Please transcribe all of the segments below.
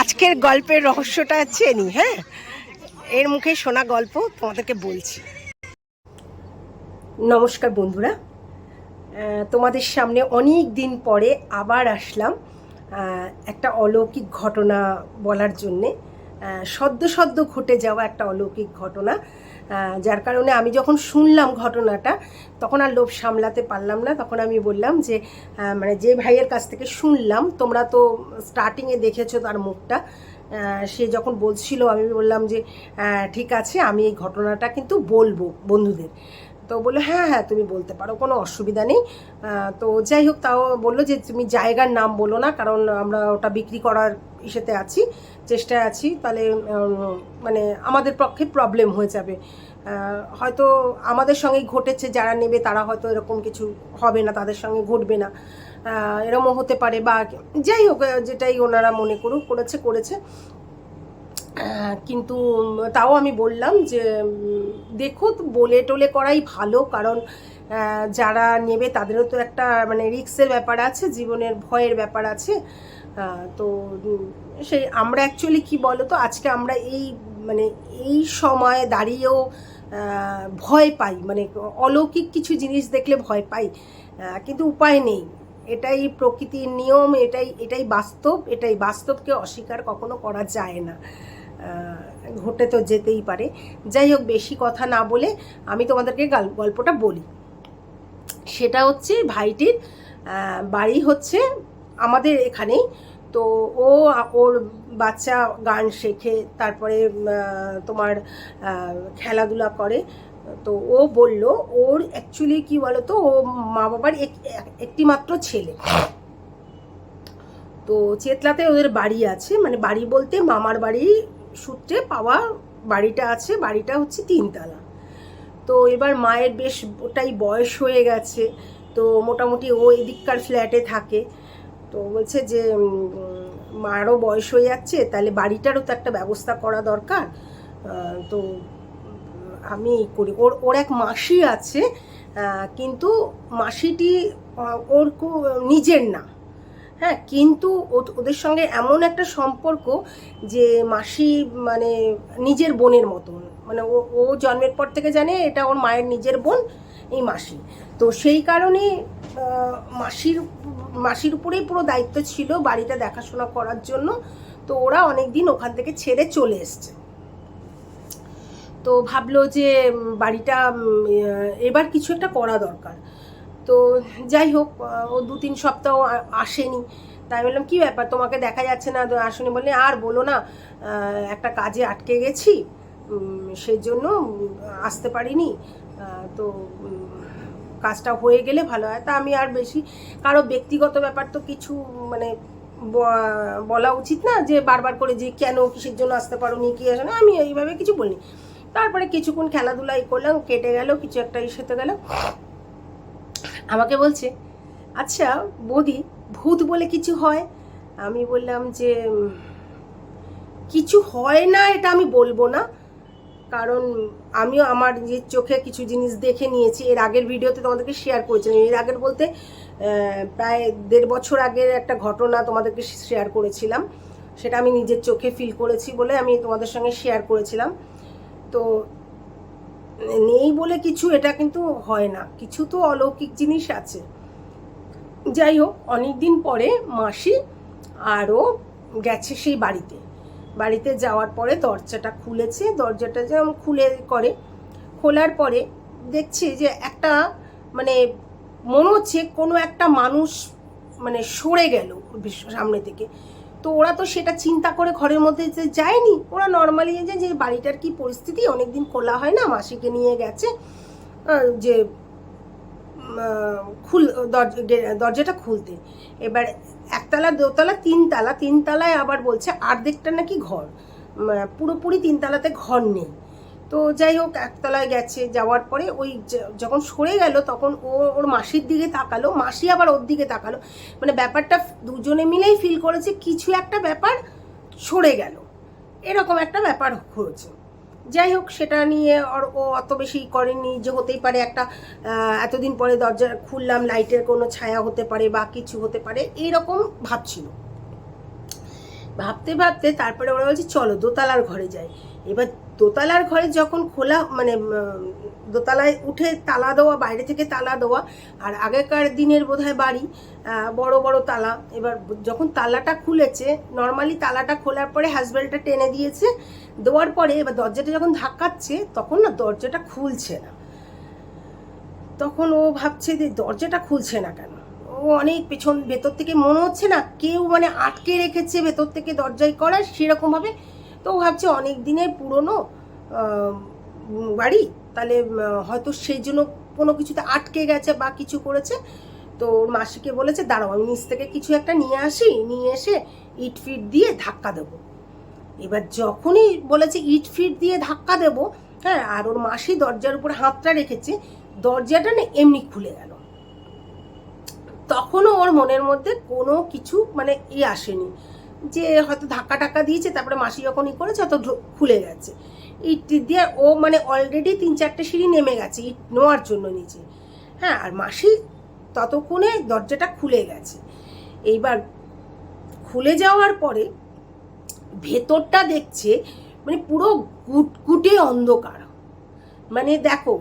আজকের গল্পের রহস্যটা চেনি হ্যাঁ? এর মুখে শোনা গল্প তোমাদেরকে বলছি। নমস্কার বন্ধুরা। তোমাদের সামনে অনেক দিন পরে আবার আসলাম একটা অলৌকিক ঘটনা বলার জন্যে। সদ্য সদ্য ঘটে যাওয়া একটা অলৌকিক ঘটনা। যার কারণে আমি যখন শুনলাম ঘটনাটা, তখন আর লোভ সামলাতে পারলাম না। তখন আমি বললাম যে মানে যে ভাইয়ের কাছ থেকে শুনলাম, তোমরা তো স্টার্টিংয়ে দেখেছ তার মুখটা সে যখন বলছিল, আমি বললাম যে ঠিক আছে, আমি এই ঘটনাটা কিন্তু বলব বন্ধুদের। তো বলল হ্যাঁ হ্যাঁ তুমি বলতে পারো, কোনো অসুবিধা নেই। তো যাই হোক, তাও বলল যে, তুমি জায়গার নাম বলো না, কারণ আমরা ওটা বিক্রি করার ইসেতে আছি, চেষ্টায় আছি, তাহলে মানে আমাদের পক্ষে প্রবলেম হয়ে যাবে। হয়তো আমাদের সঙ্গেই ঘটেছে, যারা নেবে তারা হয়তো এরকম কিছু হবে না, তাদের সঙ্গে ঘটবে না। এরমও হতে পারে বা যাই হোক, যেটাই ওনারা মনে করুক, করেছে করেছে। কিন্তু তাও আমি বললাম যে দেখো, বলে টোলে করাই ভালো, কারণ যারা নেবে তাদেরও তো একটা মানে রিক্সের ব্যাপার আছে, জীবনের ভয়ের ব্যাপার আছে। তো সেই, আমরা অ্যাকচুয়ালি কি বলো তো আজকে আমরা এই মানে এই সময়ে দাঁড়িয়েও ভয় পাই মানে অলৌকিক কিছু জিনিস দেখলে ভয় পাই। কিন্তু উপায় নেই। এটাই প্রকৃতির নিয়ম, এটাই এটাই বাস্তব, এটাই বাস্তবকে অস্বীকার কখনো করা যায় না। ঘটে তো যেতেই পারে। যাই হোক, বেশি কথা না বলে আমি তোমাদেরকে গাল- গল্পটা বলি। সেটা হচ্ছে ভাইটির বাড়ি হচ্ছে আমাদের এখানেই। তো ও, ওর বাচ্চা গান শেখে, তারপরে তোমার খেলাধুলা করে। তো ও বলল, ওর অ্যাকচুয়ালি কি বলতো, ও মা বাবার এক- এক- একটি মাত্র ছেলে। তো চেতলাতে ওদের বাড়ি আছে। মানে বাড়ি বলতে মামার বাড়ি সূত্রে পাওয়া বাড়িটা আছে, বাড়িটা হচ্ছে তিনতলা। তো এবার মায়ের বেশ ওটাই বয়স হয়ে গেছে, তো মোটামুটি ও এদিককার ফ্ল্যাটে থাকে। তো বলছে যে মারও বয়স হয়ে যাচ্ছে, তাহলে বাড়িটারও তো একটা ব্যবস্থা করা দরকার। তো আমি করি। ওর ওর এক মাসি আছে কিন্তু মাসিটি ওর নিজের না। হ্যাঁ কিন্তু ওদের সঙ্গে এমন একটা সম্পর্ক যে মাসি মানে নিজের বোনের মতন। মানে ও ও জন্মের পর থেকে জানে এটা ওর মায়ের নিজের বোন, এই মাসি। তো সেই কারণে মাসির মাসির উপরেই পুরো দায়িত্ব ছিল বাড়িটা দেখাশোনা করার জন্য। তো ওরা অনেক দিন ওখান থেকে ছেড়ে চলে এসছে। তো ভাবলো যে বাড়িটা এবার কিছু একটা করা দরকার। তো যাই হোক ও দু তিন সপ্তাহ আসেনি। তাই বললাম কি ব্যাপার? তোমাকে দেখা যাচ্ছে না? আসেনি। বললে আর বলো না একটা কাজে আটকে গেছি। উম, সেই জন্য আসতে পারিনি। তো কাজটা হয়ে গেলে ভালো হয়। তা আমি আর বেশি কারও ব্যক্তিগত ব্যাপার তো কিছু মানে বলা উচিত না যে বারবার করে যে কেন কিসের জন্য আসতে পারো নি কি আসে না আমি এইভাবে কিছু বলিনি। তারপরে কিছুক্ষণ খেলাধুলাই করলাম কেটে গেল কিছু একটা ইসেতে গেল আমাকে বলছে আচ্ছা বৌদি, ভূত বলে কিছু হয়? আমি বললাম যে কিছু হয় না, এটা আমি বলব না। কারণ আমিও আমার নিজের চোখে কিছু জিনিস দেখে নিয়েছি। এর আগের ভিডিওতে তোমাদেরকে শেয়ার করেছিলাম। এর আগের বলতে প্রায় দেড় বছর আগের একটা ঘটনা তোমাদেরকে শেয়ার করেছিলাম। সেটা আমি নিজের চোখে ফিল করেছি বলে আমি তোমাদের সঙ্গে শেয়ার করেছিলাম। তো নেই বলে কিছু, এটা কিন্তু হয় না। কিছু তো অলৌকিক জিনিস আছে। যাই হোক অনেক দিন পরে মাসি আরও গেছে সেই বাড়িতে। বাড়িতে যাওয়ার পরে দরজাটা খুলেছে, দরজাটা যেমন খুলে করে, খোলার পরে দেখছে যে একটা মানে মনে হচ্ছে কোনো একটা মানুষ মানে সরে গেল সামনে থেকে। তো ওরা তো সেটা চিন্তা করে ঘরের মধ্যে যে যায়নি, ওরা নর্মালি যে যে বাড়িটার কি পরিস্থিতি? অনেকদিন খোলা হয় না, মাসিকে নিয়ে গেছে যে খুল, দরজা দরজাটা খুলতে। এবার একতলা দোতলা তিনতলা, তিনতলায় আবার বলছে আর্ধেকটা নাকি ঘর। পুরোপুরি তিনতলাতে ঘর নেই। তো যাই হোক, একতলায় গেছে, যাওয়ার পরে ওই যখন সরে গেল তখন ও, ওর মাসির দিকে তাকালো, মাসি আবার ওর দিকে তাকালো। মানে ব্যাপারটা দুজনে মিলেই ফিল করেছে, কিছু একটা ব্যাপার সরে গেল। এরকম একটা ব্যাপার হয়েছে। যাই হোক, সেটা নিয়ে আর ও অত বেশি করেনি যে হতেই পারে একটা এতদিন পরে দরজা খুললাম, লাইটের কোনো ছায়া হতে পারে বা কিছু হতে পারে, এইরকম ভাবছিল। ভাবতে ভাবতে তারপরে ওরা বলছে, চলো দোতলার ঘরে যাই। এবার দোতলার ঘরে যখন খোলা মানে দোতলায় উঠে তালা দেওয়া, বাইরে থেকে তালা দেওয়া, আর আগেকার দিনের বোধহয় বাড়ি বড় বড় তালা। এবার যখন তালাটা খুলেছে নর্মালি তালাটা খোলার পরে হাজব্যান্ডটা টেনে দিয়েছে, দেওয়ার পরে এবার দরজাটা যখন ধাক্কাচ্ছে, তখন না দরজাটা খুলছে না। তখন ও ভাবছে যে দরজাটা খুলছে না কেন? ও অনেক পেছন, ভেতর থেকে মনে হচ্ছে না কেউ মানে আটকে রেখেছে ভেতর থেকে দরজায় করার, সেরকমভাবে তো ভাবছে অনেক দিনের পুরনো বাড়ি, তাহলে হয়তো সেই জন্য কোনো কিছুতে আটকে গেছে বা কিছু করেছে। তো মাসিকে বলেছে, দাঁড়াও, আমি নিচ থেকে কিছু একটা নিয়ে আসি, নিয়ে এসে ইট ফিট দিয়ে ধাক্কা দেবো। এবার যখনই বলেছে, ইট ফিট দিয়ে ধাক্কা দেবো হ্যাঁ আর ওর মাসি দরজার উপর হাতটা রেখেছে, দরজাটা না এমনি খুলে গেল। তখনও ওর মনের মধ্যে কোনো কিছু মানে ই আসেনি। যে হয়তো ধাক্কা টাক্কা দিয়েছে, তারপরে মাসি যখন ই করেছে, হয়তো খুলে গেছে। ইট দিয়ে ও মানে অলরেডি তিন চারটে সিঁড়ি নেমে গেছে, ইট নেওয়ার জন্য নিচে হ্যাঁ আর মাসি ততক্ষণে দরজাটা খুলে গেছে। এইবার খুলে যাওয়ার পরে ভেতরটা দেখছে মানে পুরো গুটগুটে অন্ধকার। মানে দেখো,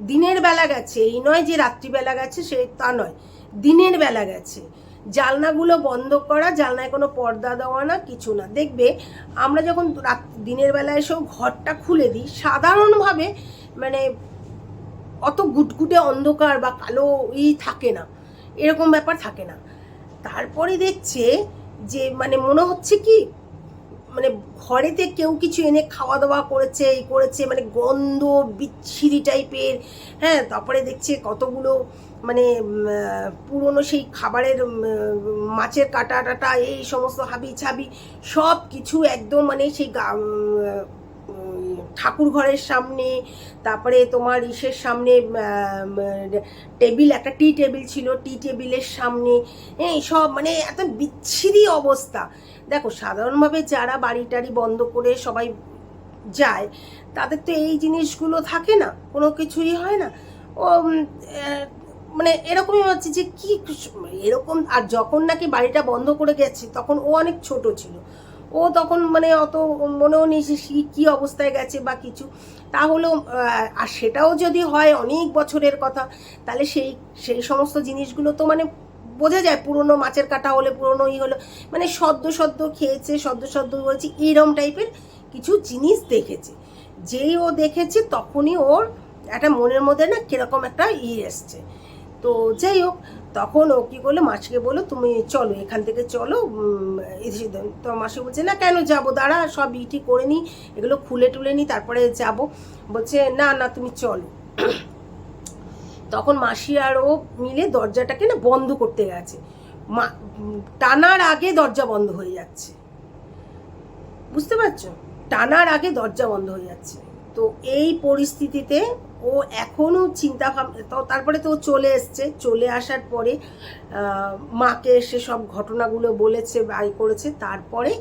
দিনের বেলা গেছে, এই নয় যে রাত্রিবেলা গেছে, সে তা নয়, দিনের বেলা গেছে। জালনাগুলো বন্ধ করা, জালনায় কোনো পর্দা দেওয়া না, কিছু না। দেখবে আমরা যখন রাত, দিনের বেলায় এসেও ঘরটা খুলে দিই, সাধারণভাবে মানে অত গুটগুটে অন্ধকার বা কালো ই থাকে না, এরকম ব্যাপার থাকে না। তারপরে দেখছে যে মানে মনে হচ্ছে কি মানে ঘরেতে কেউ কিছু এনে খাওয়া দাওয়া করেছে এই করেছে মানে গন্ধ, বিচ্ছিরি টাইপের হ্যাঁ তারপরে দেখছে কতগুলো মানে পুরনো সেই খাবারের মাছের কাটা টাটা এই সমস্ত হাবি ছাবি সব কিছু একদম মানে সেই ঠাকুর ঘরের সামনে, তারপরে তোমার ইসের সামনে টেবিল, একটা টি টেবিল ছিল, টি টেবিলের সামনে, এই সব মানে এত বিচ্ছিরি অবস্থা। দেখো, সাধারণভাবে যারা বাড়ি টাড়ি বন্ধ করে সবাই যায়, তাদের তো এই জিনিসগুলো থাকে না, কোনো কিছুই হয় না। ও মানে এরকমই হচ্ছে যে কি, এরকম, আর যখন নাকি বাড়িটা বন্ধ করে গেছে, তখন ও অনেক ছোট ছিল। ও তখন মানে অত মনেও নেই যে কি অবস্থায় গেছে বা কিছু। তাহলেও আর সেটাও যদি হয় অনেক বছরের কথা, তাহলে সেই সেই সমস্ত জিনিসগুলো তো মানে বোঝা যায়। পুরনো মাছের কাটা হলে পুরনো ই হলো। মানে সদ্য সদ্য খেয়েছে, সদ্য সদ্য হয়েছে এরম টাইপের কিছু জিনিস দেখেছে। যেই ও দেখেছে তখনই ওর একটা মনের মধ্যে না কীরকম একটা ই এসছে। তো যাই হোক তখন ও কী করল? মাসিকে বলল, তুমি চলো, এখান থেকে চলো তো মাসি বলছে, না, কেন যাব? দাঁড়া, সব ইটি করে নিই এগুলো খুলে টুলে নিই তারপরে যাব। বলছে, না না, তুমি চলো। তখন মাসি আর ও মিলে দরজাটাকে না বন্ধ করতে গেছে। মা, টানার আগে দরজা বন্ধ হয়ে যাচ্ছে। বুঝতে পারছ? টানার আগে দরজা বন্ধ হয়ে যাচ্ছে। তো এই পরিস্থিতিতে ও এখনও চিন্তা তো তারপরে তো চলে এসছে। চলে আসার পরে মাকে এসে সব ঘটনাগুলো বলেছে বাই করেছে। তারপরে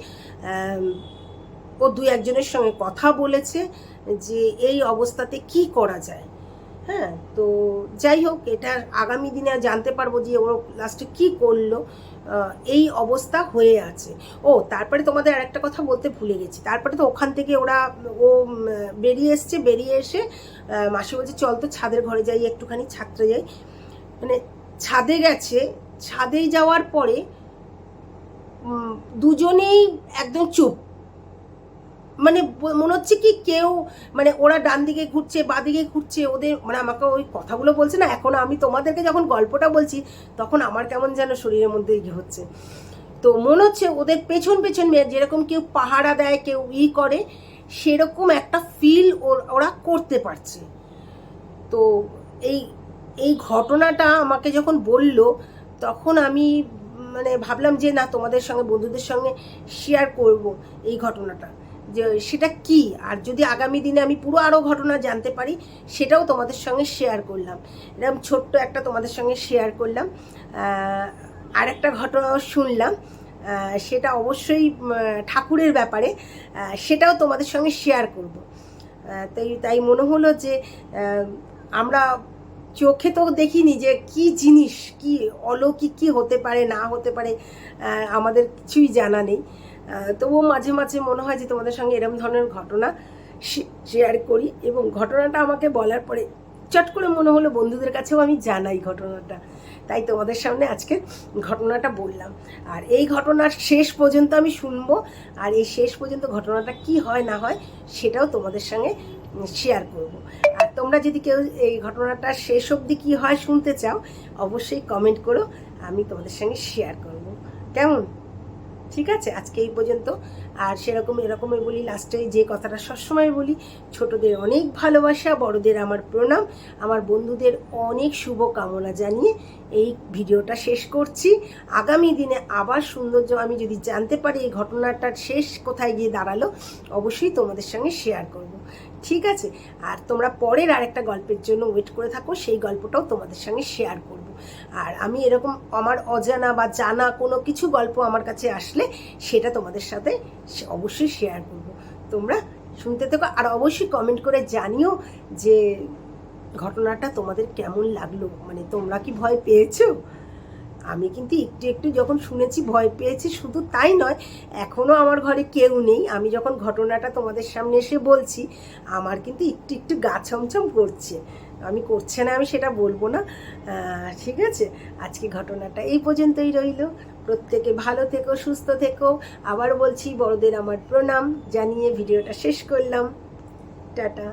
ও দু একজনের সঙ্গে কথা বলেছে যে এই অবস্থাতে কি করা যায়। হ্যাঁ তো যাই হোক, এটা আগামী দিনে জানতে পারব যে ও লাস্টে কি করল। এই অবস্থা হয়ে আছে। ও, তারপরে তোমাদের আর একটা কথা বলতে ভুলে গেছি। তারপরে তো ওখান থেকে ওরা, ও বেরিয়ে এসছে, বেরিয়ে এসে মাসে বলছে, চল তো ছাদের ঘরে যাই, একটুখানি ছাত্রে যাই। মানে ছাদে গেছে, ছাদে যাওয়ার পরে দুজনেই একদম চুপ। মানে মনে হচ্ছে কি কেউ মানে ওরা ডান দিকে ঘুরছে, বা দিকে ঘুরছে, ওদের মানে আমাকে ওই কথাগুলো বলছে না, এখন আমি তোমাদেরকে যখন গল্পটা বলছি, তখন আমার কেমন যেন শরীরের মধ্যে ইয়ে হচ্ছে। তো মনে হচ্ছে ওদের পেছন পেছন মেয়ে, যেরকম কেউ পাহারা দেয়, কেউ ই করে, সেরকম একটা ফিল ওরা করতে পারছে। তো এই এই ঘটনাটা আমাকে যখন বলল, তখন আমি মানে ভাবলাম যে না, তোমাদের সঙ্গে, বন্ধুদের সঙ্গে শেয়ার করব এই ঘটনাটা। যে সেটা কি? আর যদি আগামী দিনে আমি পুরো আরও ঘটনা জানতে পারি, সেটাও তোমাদের সঙ্গে শেয়ার করলাম। এরকম ছোট্ট একটা তোমাদের সঙ্গে শেয়ার করলাম। আর একটা ঘটনাও শুনলাম। সেটা অবশ্যই ঠাকুরের ব্যাপারে। সেটাও তোমাদের সঙ্গে শেয়ার করব। তাই তাই মনে হলো যে আমরা চোখে তো দেখিনি যে কি জিনিস, কি অলৌকিক কি হতে পারে, না হতে পারে আমাদের কিছুই জানা নেই। তবুও মাঝে মাঝে মনে হয় যে তোমাদের সঙ্গে এরম ধরনের ঘটনা শেয়ার করি এবং ঘটনাটা আমাকে বলার পরে চট করে মনে হলো বন্ধুদের কাছেও আমি জানাই ঘটনাটা। তাই তোমাদের সামনে আজকে ঘটনাটা বললাম। আর এই ঘটনার শেষ পর্যন্ত আমি শুনব আর এই শেষ পর্যন্ত ঘটনাটা কি হয় না হয় সেটাও তোমাদের সঙ্গে শেয়ার করব। আর তোমরা যদি কেউ এই ঘটনাটা শেষ অবধি কী হয় শুনতে চাও, অবশ্যই কমেন্ট করো, আমি তোমাদের সঙ্গে শেয়ার করব। কেমন? ঠিক আছে? আজকে এই পর্যন্ত। আর সেরকম এরকমই বলি লাস্টে যে কথাটা সবসময় বলি, ছোটদের অনেক ভালোবাসা, বড়দের আমার প্রণাম, আমার বন্ধুদের অনেক শুভ কামনা জানিয়ে এই ভিডিওটা শেষ করছি। আগামী দিনে আবার সৌন্দর্য আমি যদি জানতে পারি, এই ঘটনাটার শেষ কোথায় গিয়ে দাঁড়াল, অবশ্যই তোমাদের সঙ্গে শেয়ার করব। ঠিক আছে? আর তোমরা পরের আরেকটা গল্পের জন্য ওয়েট করে থাকো, সেই গল্পটাও তোমাদের সঙ্গে শেয়ার করব। আর আমি এরকম আমার অজানা বা জানা কোনো কিছু গল্প আমার কাছে আসলে সেটা তোমাদের সাথে অবশ্যই শেয়ার করব। তোমরা শুনতে থেকো আর অবশ্যই কমেন্ট করে জানিও যে ঘটনাটা তোমাদের কেমন লাগল। মানে তোমরা কি ভয় পেয়েছ? আমি কিন্তু একটু একটু যখন শুনেছি ভয় পেয়েছি, শুধু তাই নয় এখনও আমার ঘরে কেউ নেই। আমি যখন ঘটনাটা তোমাদের সামনে এসে বলছি, আমার কিন্তু একটু একটু গা ছমছম করছে। আমি করছে না, আমি সেটা বলব না। ঠিক আছে? আজকে ঘটনাটা এই পর্যন্তই রইল। প্রত্যেকে ভালো থেকো, সুস্থ থেকো। আবার বলছি, বড়দের আমার প্রণাম। জানিয়ে ভিডিওটা শেষ করলাম। টাটা।